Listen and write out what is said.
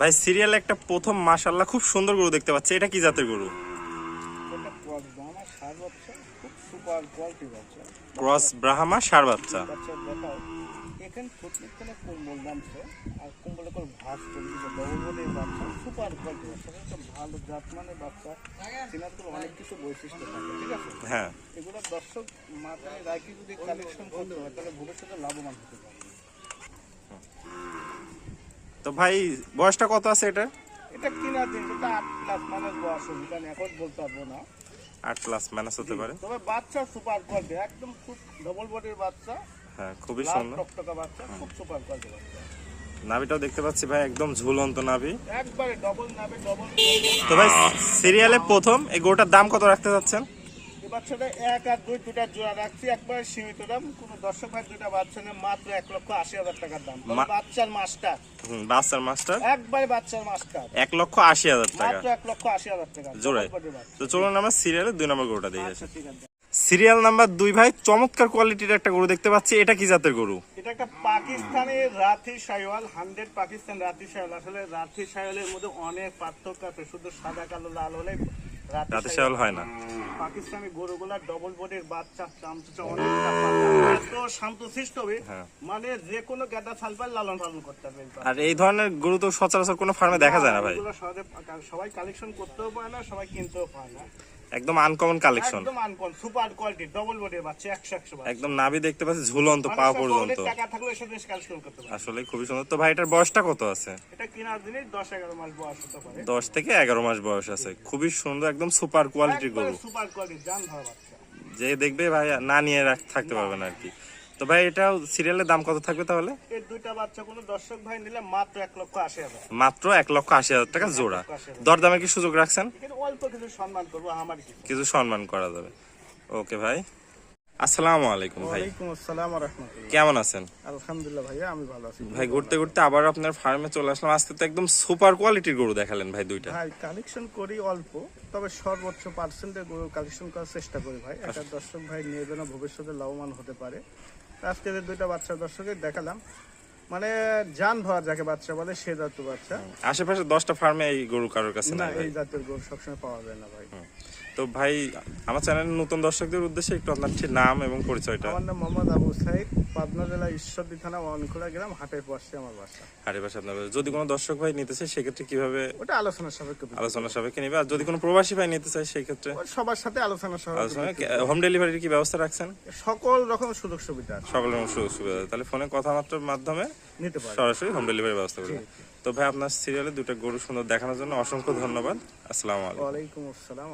ভাই সিরিয়ালে একটা প্রথম মাশাল্লাহ খুব সুন্দর গরু দেখতে পাচ্ছি। এটা কি জাতের গরু? ক্রস দানা সার বাচ্চা সুপার কোয়ালিটি বাচ্চা। ক্রস ব্রাহ্মা সার বাচ্চা। হ্যাঁ। এগুলো দর্শক মাথায় রাখি যদি কালেকশন করতে হয় তাহলে ভবিষ্যতে লাভবান হতে পারে। তো ভাই বয়সটা কত আছে এটা? এটা কিনা দিন এটা আট প্লাস মানে বয়স হবে কারণ এখন বলতে পারব না। আট প্লাস ম্যানেজ হতে পারে। তবে বাচ্চা সুপার কোয়ালিটি একদম খুব ডবল বডির বাচ্চা। হ্যাঁ খুবই সুন্দর। টকটকা বাচ্চা খুব সুপার কোয়ালিটি বাচ্চা। নাভিটাও দেখতে পাচ্ছি ভাই একদম ঝুলন্ত নাভি। একবারে ডবল নাবে ডবল তো ভাই সিরিয়ালে প্রথম এই গোটার দাম কত রাখতে যাচ্ছেন? এই বাচ্চাটা এক আর দুই দুটা জোড়া রাখছি। একবারে সীমিত দাম। কোনো দর্শক ভাই দুটা বাচ্চা নেই মাত্র এক লক্ষ আশি হাজার টাকার দাম। বাচ্চার মাস্টার। হুম বাচ্চার মাস্টার? একবারে বাচ্চার মাস্টার। এক লক্ষ আশি হাজার টাকা। মাত্র এক লক্ষ আশি হাজার টাকা। জোড়ায়। তো চলুন আমরা সিরিয়ালে দুই নম্বর গরুটা আসি আচ্ছা ঠিক আছে। সিরিয়াল নাম্বার দুই ভাই চমৎকার কোয়ালিটির একটা গরু দেখতে পাচ্ছি। এটা কি জাতের গরু? এটা একটা পাকিস্তানি রাথি সাইওয়াল হান্ড্রেড পাকিস্তান রাথি সাইওয়াল আসলে রাথি সাইওয়ালের মধ্যে অনেক পার্থক্য আছে। শুধু সাদা কালো লাল হলে রাতে শেয়াল হয় না পাকিস্তানি গরুগুলা ডবল বডির বাচ্চা চামচা অনেকটা পাতলা। এত শান্তশিষ্ট হবে হ্যাঁ। মানে যে কোনো গাদা সালপাল লালন পালন করতে হবে আর এই ধরনের গরু তো সচরাচর কোনো ফার্মে দেখা যায় না ভাই সবাই কালেকশন করতেও পায় না সবাই কিনতেও পায় না একদম আনকমন কালেকশন একদম আনকন সুপার কোয়ালিটি ডবল বডির বাচ্চা একশো একশো বাচ্চা। একদম নাভি দেখতে পাচ্ছি ঝুলন্ত পা পর্যন্ত। টাকা থাকলে সেটা কালেকশন করতে পারে। আসলে খুবই সুন্দর। তো ভাই এটার বয়সটা কত আছে? এটা কেনার দিনে দশ এগারো মাস বয়স হতে পারে। দশ থেকে এগারো মাস বয়স আছে। খুবই সুন্দর একদম সুপার কোয়ালিটির গরু। সুপার কোয়ালিটি জান ধরা বাচ্চা। যে দেখবে ভাই না নিয়ে রাখ- থাকতে পারবে না। আর কি তো ভাই এটা সিরিয়ালের দাম কত থাকবে তাহলে? এই দুইটা বাচ্চা কোনো দর্শক ভাই নিলে মাত্র এক লক্ষ আশি হাজার। মাত্র এক লক্ষ আশি হাজার টাকা জোড়া। দরদামে কি সুযোগ রাখছেন? অল্প কিছু সম্মান করব আমার কিছু কিছু সম্মান করা যাবে। ওকে ভাই। আসসালামু আলাইকুম ভাই। ওয়ালাইকুম আসসালাম রহমতুল্লাহ কেমন আছেন? আলহামদুলিল্লাহ ভাইয়া আমি ভালো আছি। ভাই ঘুরতে ঘুরতে আবার আপনার ফার্মে চলে আসলাম। আজকে তো একদম সুপার কোয়ালিটির গরু দেখালেন ভাই দুইটা। ভাই কালেকশন করি অল্প তবে সর্বোচ্চ পার্সেন্টে গরু কালেকশন করার চেষ্টা করি ভাই। একটা দর্শক ভাই নিয়ে যেন ভবিষ্যতে লাভবান হতে পারে। আজকে যে দুইটা বাচ্চা দর্শকের দেখালাম মানে জান ভরা যাকে বাচ্চা বলে সে জাতীয় বাচ্চা। আশেপাশে দশটা ফার্মে এই গরু কারোর কাছে না এই জাতের গরু সবসময় পাওয়া যায় না ভাই। তো ভাই আমার চ্যানেলের নতুন দর্শকদের উদ্দেশ্যে একটু আপনার ঠিক নাম এবং পরিচয়টা। আমার নাম মোহাম্মদ আবু সাইদ পাবনা জেলা ঈশ্বরদী থানা অনখোলা গ্রাম হাটের পাশে আমার বাসা। হাড়ি পাশে আপনার। যদি কোনো দর্শক ভাই নিতে চায় সেক্ষেত্রে কীভাবে ওটা আলোচনা সাপেক্ষে। আলোচনা সাপেক্ষে নিবে? আর যদি কোনো প্রবাসী ভাই নিতে চায় সেই ক্ষেত্রে সবার সাথে আলোচনা সাপেক্ষে হোম ডেলিভারির কি ব্যবস্থা রাখছেন? সকল রকম সুযোগ সুবিধা সকল রকম সুযোগ সুবিধা তাহলে ফোনে কথা কথাবার্তার মাধ্যমে নিতে পারে। সরাসরি হোম ডেলিভারি ব্যবস্থা করবেন তো ভাই আপনার সিরিয়ালে দুটো গরু সুন্দর দেখানোর জন্য অসংখ্য ধন্যবাদ। আসসালামু আলাইকুম। ওয়ালাইকুম আসসালাম